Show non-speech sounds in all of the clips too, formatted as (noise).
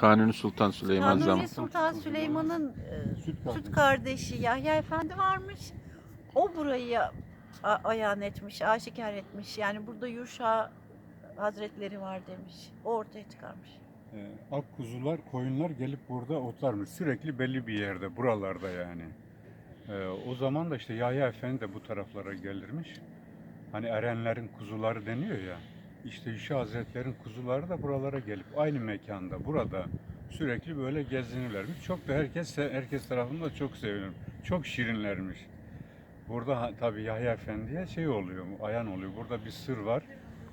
Kanuni Sultan Süleyman Kanuni zamanı. Sultan Süleyman'ın e, Süt kardeşi Yahya Efendi varmış. O burayı a- ayan etmiş, aşikar etmiş. Yani burada Yuşa Hazretleri var demiş. O ortaya çıkarmış. Ee, ak kuzular, koyunlar gelip burada otlarmış. Sürekli belli bir yerde, buralarda yani. Ee, o zaman da işte Yahya Efendi de bu taraflara gelirmiş. Hani erenlerin kuzuları deniyor ya. İşte Yuşa Hazretlerin kuzuları da buralara gelip aynı mekanda, burada sürekli böyle gezinirlermiş. Çok da herkes herkes tarafından çok sevilir. Çok şirinlermiş. Burada tabii Yahya Efendi'ye şey oluyor, ayan oluyor. Burada bir sır var.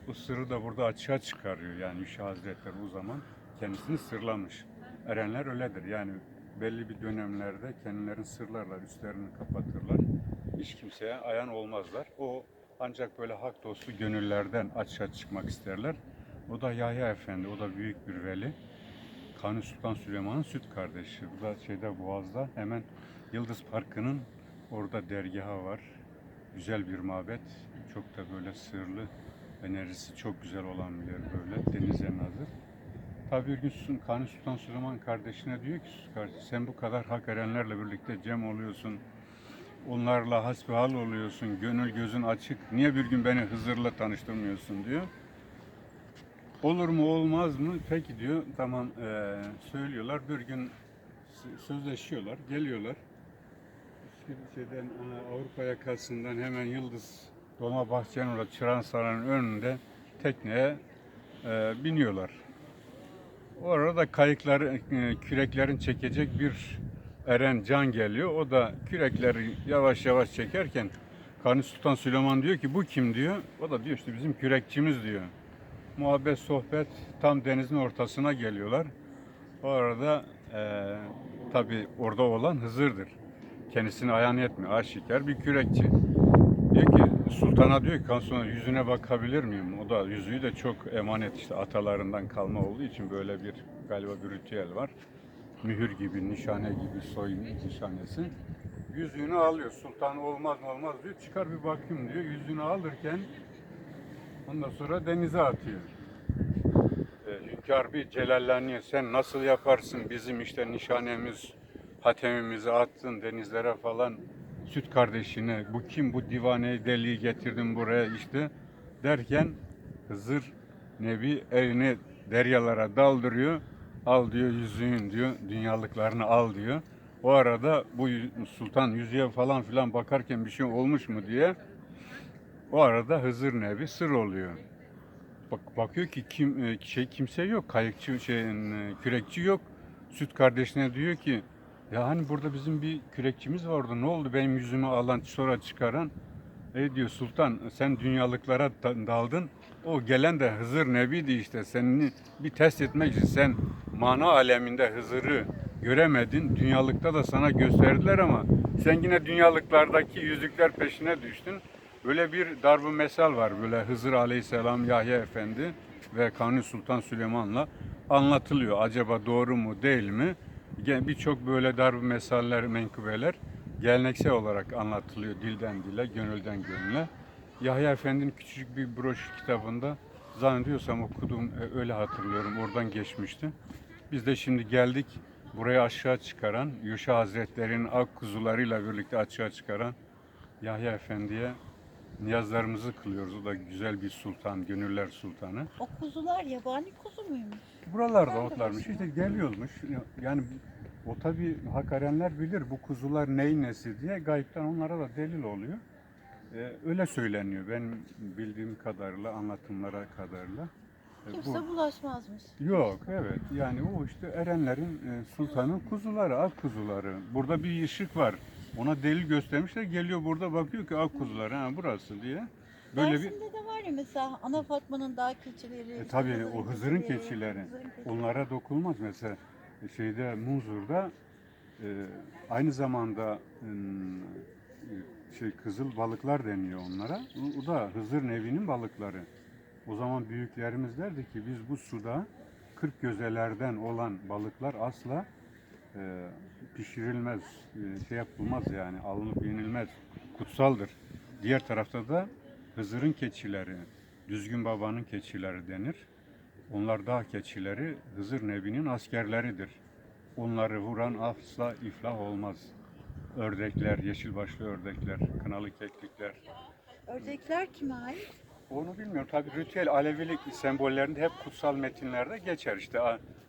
Bu sırrı da burada açığa çıkarıyor. Yani Yuşa Hazretleri o zaman kendisini sırlamış. Erenler öyledir. Yani belli bir dönemlerde kendilerini sırlarlar, üstlerini kapatırlar. Hiç kimseye ayan olmazlar. O ancak böyle hak dostu gönüllerden açığa çıkmak isterler. O da Yahya Efendi, o da büyük bir veli. Kanuni Sultan Süleyman'ın süt kardeşi. Bu da şeyde Boğaz'da hemen Yıldız Parkı'nın orada dergahı var. Güzel bir mabet. Çok da böyle sırlı, enerjisi çok güzel olan bir yer böyle. Denize nazır. Tabii bir gün Kanuni Sultan Süleyman kardeşine diyor ki "Süt kardeş sen bu kadar hak erenlerle birlikte cem oluyorsun. Onlarla hasbihal oluyorsun. Gönül gözün açık. Niye bir gün beni Hızır'la tanıştırmıyorsun diyor. Olur mu olmaz mı? Peki diyor. Tamam eee, söylüyorlar. Bir gün sözleşiyorlar. Geliyorlar. Şey- Şeyden, e, Avrupa yakasından hemen Yıldız Dolmabahçe'nin orada Çıransaray'ın önünde tekneye e, biniyorlar. Orada kayıklar, e, küreklerin çekecek bir eren can geliyor. O da kürekleri yavaş yavaş çekerken Kanuni Sultan Süleyman diyor ki bu kim diyor. O da diyor işte bizim kürekçimiz diyor. Muhabbet, sohbet tam denizin ortasına geliyorlar. O arada e, tabi orada olan Hızır'dır. Kendisini ayan etmiyor. Aşikar bir kürekçi. Diyor ki sultana diyor ki Kansu'na yüzüne bakabilir miyim? O da yüzüğü de çok emanet işte atalarından kalma olduğu için böyle bir galiba bir ritüel var. Mühür gibi, nişane gibi soy nişanesi. Yüzüğünü alıyor. Sultan olmaz mı olmaz diyor. Çıkar bir bakayım diyor. Yüzüğünü alırken ondan sonra denize atıyor. E, hünkâr bir celalleniyor. Sen nasıl yaparsın bizim işte nişanemiz, hatemimizi attın denizlere falan süt kardeşine bu kim bu divane deliği getirdin buraya işte derken Hızır Nebi elini deryalara daldırıyor. Al diyor yüzüğün diyor dünyalıklarını al diyor. O arada bu sultan yüzüğe falan filan bakarken bir şey olmuş mu diye o arada Hızır Nebi sır oluyor. Bak bakıyor ki kim e, şey kimse yok. Kayıkçı şeyin e, kürekçi yok. Süt kardeşine diyor ki ya hani burada bizim bir kürekçimiz vardı. Ne oldu benim yüzümü alan sonra çıkaran? E diyor sultan sen dünyalıklara da- daldın. O gelen de Hızır Nebi'di işte. Seni bir test etmek için sen mana aleminde Hızır'ı göremedin. Dünyalıkta da sana gösterdiler ama sen yine dünyalıklardaki yüzükler peşine düştün. Böyle bir darbu mesal var böyle Hızır Aleyhisselam, Yahya Efendi ve Kanuni Sultan Süleyman'la anlatılıyor. Acaba doğru mu değil mi? Birçok böyle darbu mesaller, menkıbeler geleneksel olarak anlatılıyor dilden dile, gönülden gönüle. Yahya Efendi'nin küçücük bir broşür kitabında zannediyorsam okudum, e, öyle hatırlıyorum. Oradan geçmişti. Biz de şimdi geldik buraya aşağı çıkaran, Yuşa Hazretleri'nin ak kuzularıyla birlikte açığa çıkaran Yahya Efendi'ye niyazlarımızı kılıyoruz. O da güzel bir sultan, gönüller sultanı. O kuzular yabani kuzu muymuş? Buralarda Nerede otlarmış. İşte geliyormuş. Yani o tabi hakarenler bilir bu kuzular neyin nesi diye gayipten onlara da delil oluyor. Ee, öyle söyleniyor benim bildiğim kadarıyla, anlatımlara kadarıyla. Ee, Kimse bu- bulaşmazmış. Yok evet yani o işte erenlerin e, sultanın kuzuları, ak kuzuları. Burada bir ışık var. Ona delil göstermişler. Geliyor burada bakıyor ki ak kuzuları ha burası diye. Böyle bir Dersim'de de var ya mesela Ana Fatma'nın dağ keçileri. E, işte tabii o Hızır'ın keçileri. Hızır'ın keçileri. Onlara dokunmaz mesela şeyde Munzur'da e, aynı zamanda e, şey kızıl balıklar deniyor onlara. O, o da Hızır Nevi'nin balıkları. O zaman büyüklerimiz derdi ki biz bu suda 40 gözelerden olan balıklar asla e, pişirilmez, e, şey yapılmaz yani alınıp yenilmez, kutsaldır. Diğer tarafta da Hızır'ın keçileri, Düzgün Baba'nın keçileri denir. Onlar dağ keçileri Hızır Nebi'nin askerleridir. Onları vuran asla iflah olmaz. Ördekler, yeşil başlı ördekler, kınalı keklikler. Ördekler kime ait? Onu bilmiyorum. Tabi ritüel Alevilik sembollerinde hep kutsal metinlerde geçer. İşte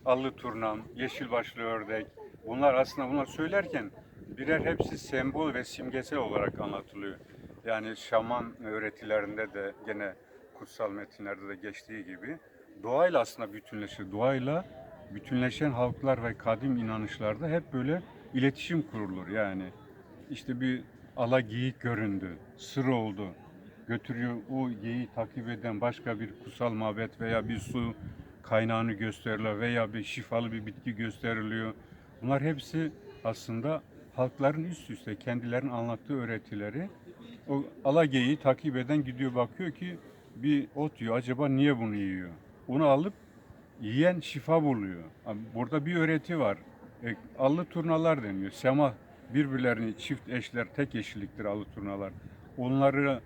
allı turnam, yeşil başlı ördek. Bunlar aslında bunlar söylerken birer hepsi sembol ve simgesel olarak anlatılıyor. Yani şaman öğretilerinde de gene kutsal metinlerde de geçtiği gibi doğayla aslında bütünleşir. Doğayla bütünleşen halklar ve kadim inanışlarda hep böyle iletişim kurulur. Yani işte bir ala geyik göründü, sır oldu, götürüyor o geyiği takip eden başka bir kutsal mabet veya bir su kaynağını gösteriliyor veya bir şifalı bir bitki gösteriliyor. Bunlar hepsi aslında halkların üst üste kendilerinin anlattığı öğretileri o ala geyiği takip eden gidiyor bakıyor ki bir ot yiyor. Acaba niye bunu yiyor? Onu alıp yiyen şifa buluyor. Burada bir öğreti var. E, allı turnalar deniyor. Semah birbirlerini çift eşler, tek eşliliktir allı turnalar. Onları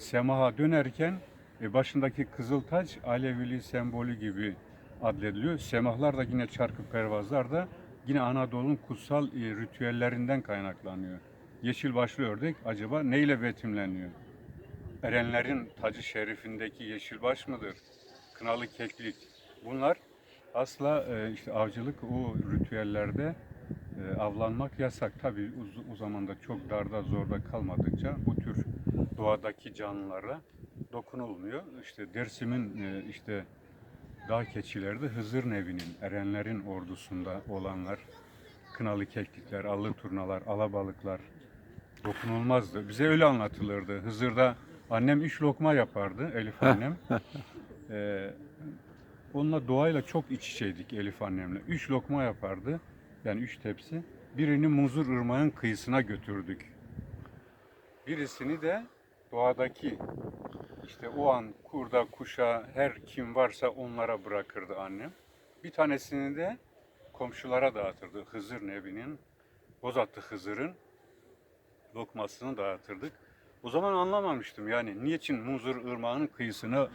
semaha dönerken e, başındaki kızıl taç Alevili sembolü gibi adlediliyor. Semahlar da yine çarkı pervazlar da yine Anadolu'nun kutsal e, ritüellerinden kaynaklanıyor. Yeşil başlı ördek acaba neyle betimleniyor? Erenlerin tacı şerifindeki yeşilbaş mıdır? Kınalı keklik. Bunlar asla e, işte avcılık o ritüellerde e, avlanmak yasak. Tabii o, o zamanda çok darda zorda kalmadıkça bu tür doğadaki canlılara dokunulmuyor. İşte Dersim'in e, işte dağ keçileri de Hızır Nebi'nin, Erenlerin ordusunda olanlar, kınalı keklikler, allı turnalar, alabalıklar dokunulmazdı. Bize öyle anlatılırdı. Hızır'da annem üç lokma yapardı, Elif (laughs) annem. Ee, onunla doğayla çok iç içeydik Elif annemle. Üç lokma yapardı, yani üç tepsi. Birini Muzur Irmağı'nın kıyısına götürdük. Birisini de doğadaki işte o an kurda, kuşa, her kim varsa onlara bırakırdı annem. Bir tanesini de komşulara dağıtırdı. Hızır Nebi'nin, Bozatlı Hızır'ın lokmasını dağıtırdık. O zaman anlamamıştım yani niçin Muzur Irmağı'nın kıyısına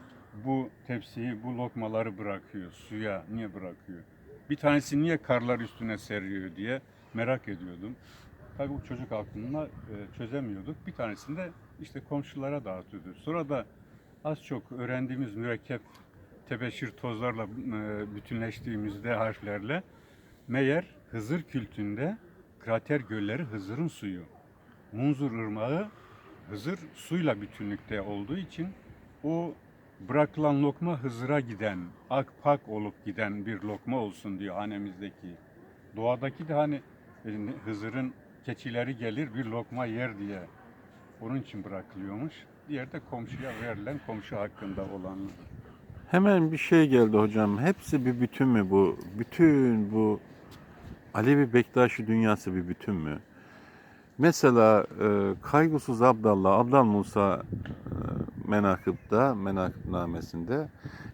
bu tepsiyi, bu lokmaları bırakıyor, suya niye bırakıyor? Bir tanesi niye karlar üstüne seriyor diye merak ediyordum. Tabii bu çocuk aklına e, çözemiyorduk. Bir tanesini de işte komşulara dağıtıyordu. Sonra da az çok öğrendiğimiz mürekkep tebeşir tozlarla e, bütünleştiğimizde harflerle meğer Hızır kültünde krater gölleri Hızır'ın suyu. Munzur Irmağı Hızır suyla bütünlükte olduğu için o bırakılan lokma Hızır'a giden, akpak olup giden bir lokma olsun diyor hanemizdeki. Doğadaki de hani e, Hızır'ın keçileri gelir bir lokma yer diye. Onun için bırakılıyormuş. Diğer de komşuya verilen komşu hakkında olan. Hemen bir şey geldi hocam. Hepsi bir bütün mü bu? Bütün bu Alevi Bektaşi dünyası bir bütün mü? Mesela e, Kaygısız Abdallah, Abdal Musa e, menakıpta, menakıbnamesinde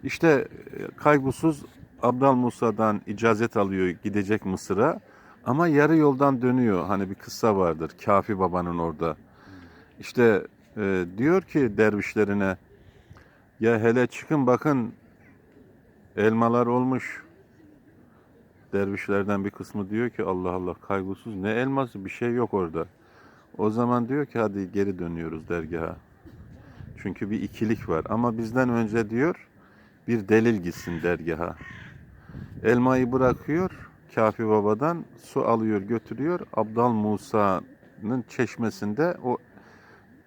işte e, Kaygısız Abdal Musa'dan icazet alıyor gidecek Mısır'a ama yarı yoldan dönüyor. Hani bir kıssa vardır. Kafi Baba'nın orada. İşte e, diyor ki dervişlerine ya hele çıkın bakın elmalar olmuş. Dervişlerden bir kısmı diyor ki Allah Allah kaygısız ne elması bir şey yok orada. O zaman diyor ki hadi geri dönüyoruz dergaha. Çünkü bir ikilik var ama bizden önce diyor bir delil gitsin dergaha. Elmayı bırakıyor Kafi Baba'dan su alıyor götürüyor. Abdal Musa'nın çeşmesinde o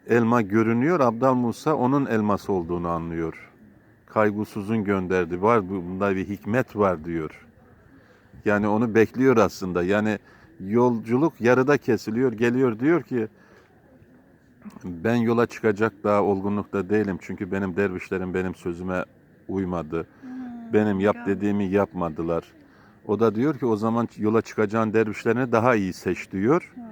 elma görünüyor. Abdal Musa onun elması olduğunu anlıyor. Kaygısızın gönderdi. Var bunda bir hikmet var diyor. Yani onu bekliyor aslında. Yani yolculuk yarıda kesiliyor. Geliyor diyor ki ben yola çıkacak daha olgunlukta değilim. Çünkü benim dervişlerim benim sözüme uymadı. Benim yap ya. dediğimi yapmadılar. O da diyor ki o zaman yola çıkacağın dervişlerini daha iyi seç diyor. Hmm.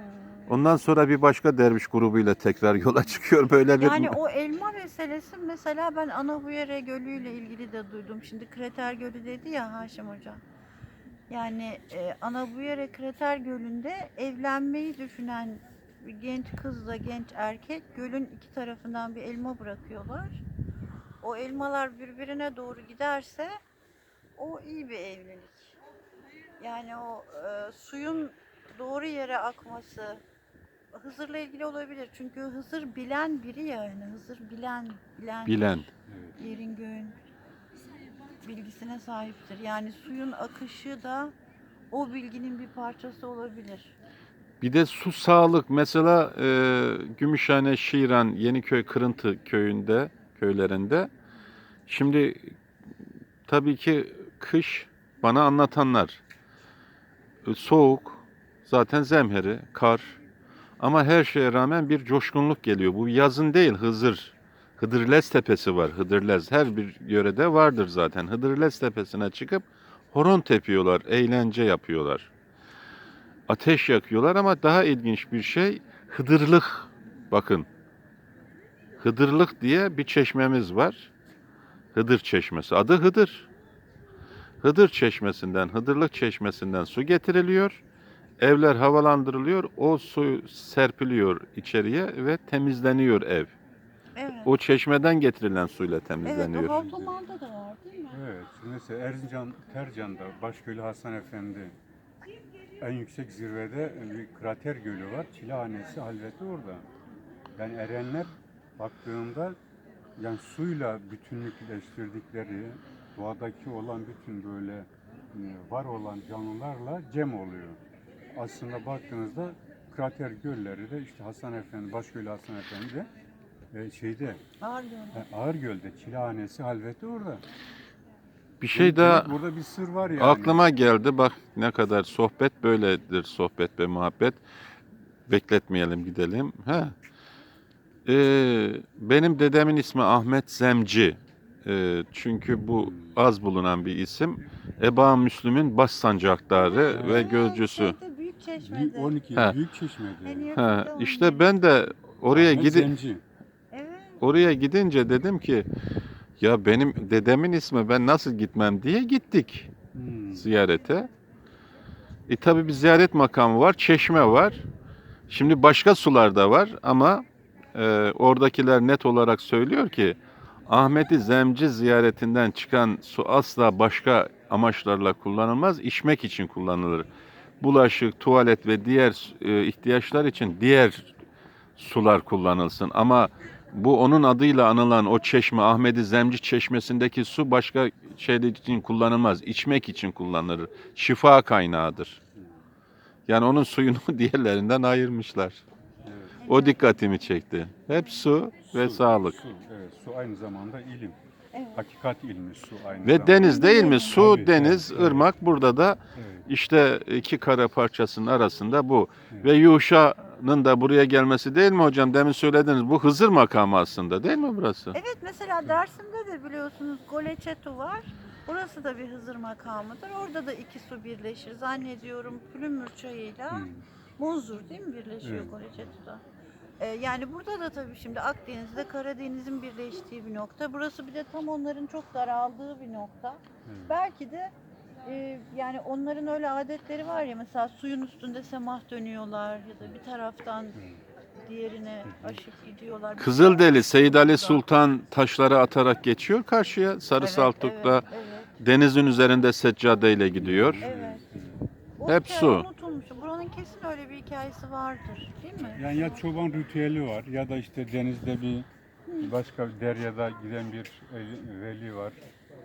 Ondan sonra bir başka derviş grubuyla tekrar yola çıkıyor. Böyle bir Yani (laughs) o elma meselesi mesela ben Anahuyere Gölü ile ilgili de duydum. Şimdi Kreter Gölü dedi ya Haşim Hoca. Yani e, Anahuyere Kreter Gölü'nde evlenmeyi düşünen bir genç kızla genç erkek gölün iki tarafından bir elma bırakıyorlar. O elmalar birbirine doğru giderse o iyi bir evlilik. Yani o e, suyun doğru yere akması Hızır'la ilgili olabilir. Çünkü Hızır bilen biri ya yani Hızır bilen bilen Bilen. Evet. yerin göğün bilgisine sahiptir. Yani suyun akışı da o bilginin bir parçası olabilir. Bir de su sağlık mesela e, Gümüşhane, Şiran, Yeniköy, Kırıntı köyünde, köylerinde. Şimdi tabii ki kış bana anlatanlar. E, Soğuk, zaten zemheri, kar. Ama her şeye rağmen bir coşkunluk geliyor. Bu yazın değil Hızır. Hıdırlez Tepesi var. Hıdırlez her bir yörede vardır zaten. Hıdırlez Tepesi'ne çıkıp horon tepiyorlar, eğlence yapıyorlar ateş yakıyorlar ama daha ilginç bir şey Hıdırlık. Bakın. Hıdırlık diye bir çeşmemiz var. Hıdır Çeşmesi. Adı Hıdır. Hıdır Çeşmesi'nden, Hıdırlık Çeşmesi'nden su getiriliyor. Evler havalandırılıyor. O su serpiliyor içeriye ve temizleniyor ev. Evet. O çeşmeden getirilen suyla Evet, temizleniyor. o Havluman'da da var değil mi? Evet. Mesela Erzincan, Tercan'da Başköylü Hasan Efendi en yüksek zirvede bir krater gölü var. Çilehanesi halveti orada. Yani erenler baktığımda yani suyla bütünlükleştirdikleri doğadaki olan bütün böyle e, var olan canlılarla cem oluyor. Aslında baktığınızda krater gölleri de işte Hasan Efendi, Başköylü Hasan Efendi de e, şeyde diyorum. Ha, Ağırgöl'de Çilehanesi halveti orada. Bir şey daha burada bir sır var yani. Aklıma geldi bak ne kadar sohbet böyledir sohbet ve muhabbet. Bekletmeyelim gidelim. Ha. Ee, benim dedemin ismi Ahmet Zemci. Ee, çünkü bu az bulunan bir isim. Eba Müslüm'ün baş sancaktarı ve gözcüsü. Büyük çeşmede. 12 Ha. büyük çeşmede. Yakında Ha, işte ben de oraya Ahmet gidi Zemci. Evet. oraya gidince dedim ki ya benim dedemin ismi ben nasıl gitmem diye gittik. Hmm. ziyarete. E tabi bir ziyaret makamı var, çeşme var. Şimdi başka sular da var ama e, oradakiler net olarak söylüyor ki Ahmet'i Zemci ziyaretinden çıkan su asla başka amaçlarla kullanılmaz, içmek için kullanılır. Bulaşık, tuvalet ve diğer e, ihtiyaçlar için diğer sular kullanılsın. Ama bu onun adıyla anılan o çeşme, Ahmedi Zemci çeşmesindeki su başka şeyler için kullanılmaz. İçmek için kullanılır. Şifa kaynağıdır. Yani onun suyunu (laughs) diğerlerinden ayırmışlar. O dikkatimi çekti. Hep su ve Su, sağlık. Su, evet, su aynı zamanda ilim. Evet. Hakikat ilmi su aynı Ve zamanda. deniz değil mi? Su, Tabii, deniz, evet. ırmak. Burada da Evet. işte iki kara parçasının arasında bu. Evet. Ve Yuşa'nın da buraya gelmesi değil mi hocam? Demin söylediniz. Bu Hızır makamı aslında değil mi burası? Evet mesela Dersim'de de biliyorsunuz Goleçetu var. Burası da bir Hızır makamıdır. Orada da iki su birleşir. Zannediyorum Pülümür çayıyla Hmm. Munzur değil mi birleşiyor Evet. Goleçetu'da? Ee, yani burada da tabii şimdi Akdeniz'de Karadeniz'in birleştiği bir nokta. Burası bir de tam onların çok daraldığı bir nokta. Evet. Belki de e, yani onların öyle adetleri var ya mesela suyun üstünde semah dönüyorlar ya da bir taraftan diğerine aşıp gidiyorlar. Kızıldeli Seyyid Ali. Sultan taşları atarak geçiyor karşıya. Sarı Evet, Saltuk'la evet, evet. denizin üzerinde seccadeyle gidiyor. Evet. O Hep su. unutulmuş. Buranın kesin öyle bir hikayesi vardır, değil mi? Yani ya çoban ritüeli var ya da işte denizde bir başka bir deryada giden bir veli- veli var.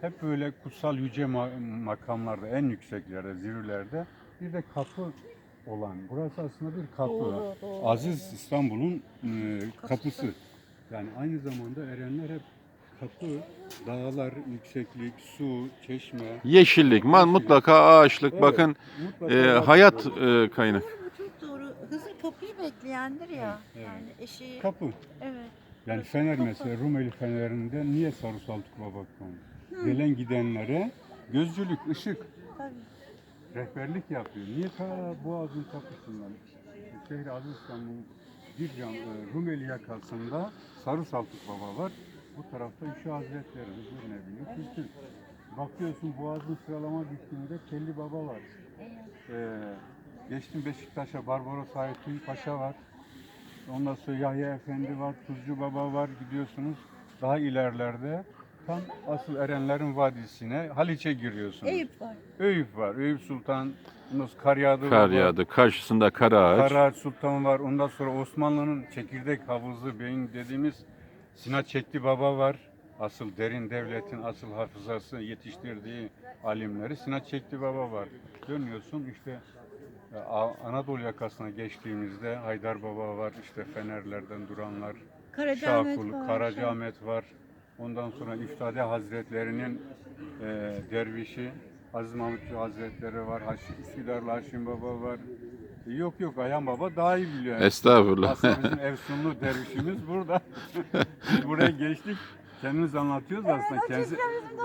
Hep böyle kutsal yüce ma- makamlarda, en yükseklerde, zirvelerde bir de kapı olan. Burası aslında bir kapı. Doğru, doğru. Aziz İstanbul'un e, kapısı. Yani aynı zamanda erenler hep kapı, dağlar, yükseklik, su, çeşme. Yeşillik, man mutlaka ağaçlık. Evet, Bakın mutlaka e, hayat e, kaynak. Doğru, bu çok doğru. Hızır bekleyendir ya. Evet. Yani eşi, Kapı. evet. Yani fener kapı. mesela Rumeli fenerinde niye sarı saltuk baba konmuş? Hı. Gelen gidenlere gözcülük, ışık, Tabii. rehberlik yapıyor. Niye ta Boğaz'ın kapısından şehri Aziz İstanbul bir cam e, Rumeli yakasında sarı saltuk baba var. Bu tarafta Üşü Hazretleri, Hızır Nebi'nin kültü. Bakıyorsun Boğaz'ın sıralama bittiğinde Kelli Baba var. Ee, geçtim Beşiktaş'a Barbaros Hayrettin Paşa var. Ondan sonra Yahya Efendi var, Tuzcu Baba var gidiyorsunuz. Daha ilerlerde Tam asıl Erenlerin Vadisi'ne Haliç'e giriyorsunuz. Eyüp var. Eyüp var. Eyüp Sultan, ondan sonra Karyadı Kar var. yağdı. Karşısında kara ağaç. Karaağaç Sultan var. Ondan sonra Osmanlı'nın çekirdek havuzu beyin dediğimiz Sinan Çekti Baba var. Asıl derin devletin asıl hafızası yetiştirdiği alimleri Sinan Çekti Baba var. Dönüyorsun işte Anadolu yakasına geçtiğimizde Haydar Baba var. işte Fenerlerden duranlar. Karacaahmet Şakul, var. Karacaahmet var. Ondan sonra İftade Hazretlerinin e, dervişi Aziz Mahmutçu Hazretleri var. Haş, Üsküdarlı Haşim Baba var. E, Yok yok Ayhan Baba daha iyi biliyor. Estağfurullah. Aslında bizim Efsunlu dervişimiz burada. (laughs) Biz buraya geçtik. Kendimiz anlatıyoruz aslında. Kendisi...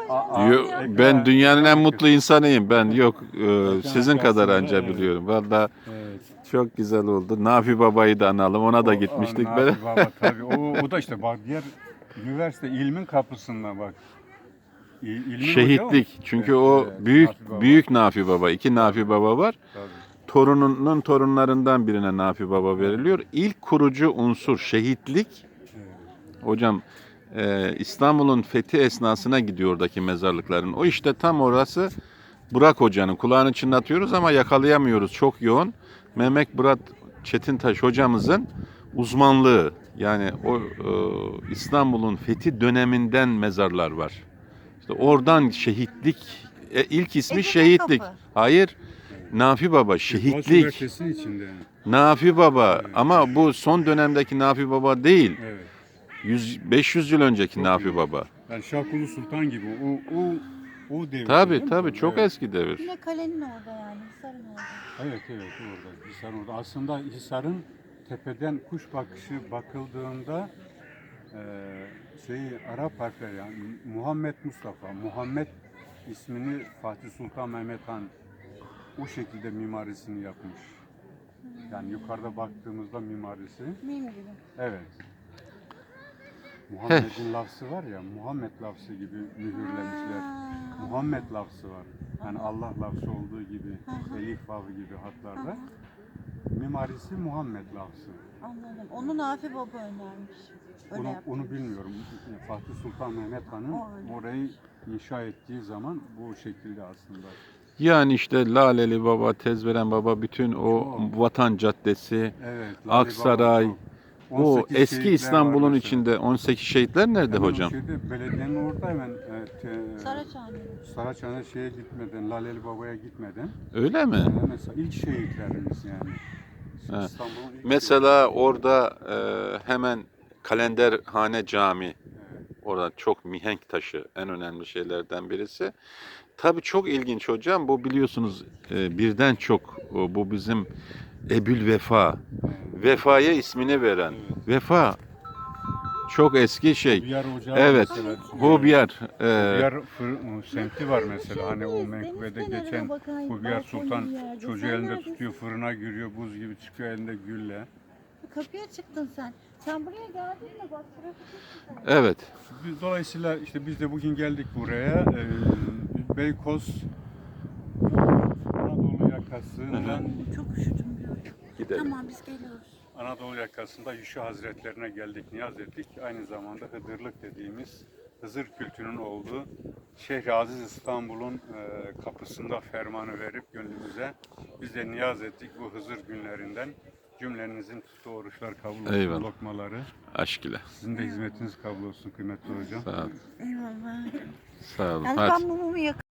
A- a- Yo- ekran- ben dünyanın en mutlu insanıyım. Ben yok e, sizin kadar anca evet. biliyorum. Valla Evet. çok güzel oldu. Nafi Baba'yı da analım. Ona da gitmiştik. o Ben. Nafi Baba (laughs) tabii. O, o da işte bak diğer üniversite ilmin kapısında bak. İ- ilmin Şehitlik. Çünkü Evet, o evet, büyük Nafi Baba. büyük Nafi Baba. iki Nafi Baba var. Tabii. Torununun torunlarından birine Nafi Baba veriliyor. İlk kurucu unsur şehitlik. Hocam e, İstanbul'un fethi esnasına gidiyor oradaki mezarlıkların. O işte tam orası Burak Hoca'nın. Kulağını çınlatıyoruz ama yakalayamıyoruz. Çok yoğun. Mehmet Burak Çetintaş hocamızın uzmanlığı. Yani o e, İstanbul'un fethi döneminden mezarlar var. İşte oradan şehitlik e, ilk ismi Egemen şehitlik. Kapı. Hayır. Nafi Baba şehitlik. Üniversitesi'nin içinde. yani. Nafi Baba ama bu son dönemdeki Nafi Baba değil. Evet. 100 500 yıl önceki Çok Nafi iyi. Baba. Yani Şahkulu Sultan gibi o o o devir. Tabi tabi çok evet. eski devir. Yine kalenin orada yani. Hisar'ın orada. Evet evet orada. Hisar orada. Aslında Hisar'ın tepeden kuş bakışı bakıldığında eee şey Arap harfleri yani Muhammed Mustafa, Muhammed ismini Fatih Sultan Mehmet Han o şekilde mimarisini yapmış. Yani yukarıda baktığımızda mimarisi Mim gibi. evet. Muhammed'in lafzı var ya Muhammed lafzı gibi mühürlemişler. Ha. Muhammed lafzı var. Yani Allah lafzı olduğu gibi, elif vav gibi hatlarda. Mimarisi Muhammed lafzı. Anladım. Onu Nafi Baba önermiş. Öyle Onu, onu bilmiyorum. Fatih Sultan Mehmet Han'ın O öyle. orayı inşa ettiği zaman bu şekilde aslında. Yani işte Laleli Baba, Tezveren Baba bütün o Çok. Vatan Caddesi, Evet. Lale Aksaray, Baba 18 eski şehitler İstanbul'un içinde 18 şehitler nerede Hemen o hocam? Şeyde, belediyenin orada hemen e, te- Saraçhane. Saraçhane şeye gitmeden, Laleli Baba'ya gitmeden Öyle mi? e, mesela ilk şehitlerimiz yani. İstanbul'un ilk Mesela şehitleri. orada e, hemen Kalenderhane Cami Evet. orada çok mihenk taşı en önemli şeylerden birisi. Tabii çok ilginç hocam. Bu biliyorsunuz e, birden çok o, bu bizim Ebül Vefa. Vefa'ya ismini veren. Evet. Vefa çok eski şey. Hubiyar Ocağı Evet. mesela. Hubiyar. e, Hubiyar fır- o semti var mesela. Hani o kenarına geçen balkon Sultan çocuğu elinde tutuyor, fırına giriyor, buz gibi çıkıyor elinde gülle. Kapıya çıktın sen. Sen buraya geldin mi? Bak evet. Dolayısıyla işte biz de bugün geldik buraya. Ee, Beykoz Anadolu yakasından Çok üşüdüm. Gidelim. Tamam biz geliyoruz. Anadolu yakasında Yuşa Hazretlerine geldik, niyaz ettik. Aynı zamanda Hıdırlık dediğimiz Hızır kültünün olduğu Şehri Aziz İstanbul'un e, kapısında fermanı verip gönlümüze biz de niyaz ettik bu Hızır günlerinden. Cümlenizin tuttuğu oruçlar kabul olsun, Eyvallah. lokmaları. Aşk ile. Sizin de hizmetiniz kabul olsun kıymetli hocam. Sağ ol. Eyvallah. Sağ olun. Hadi. ben mumumu yak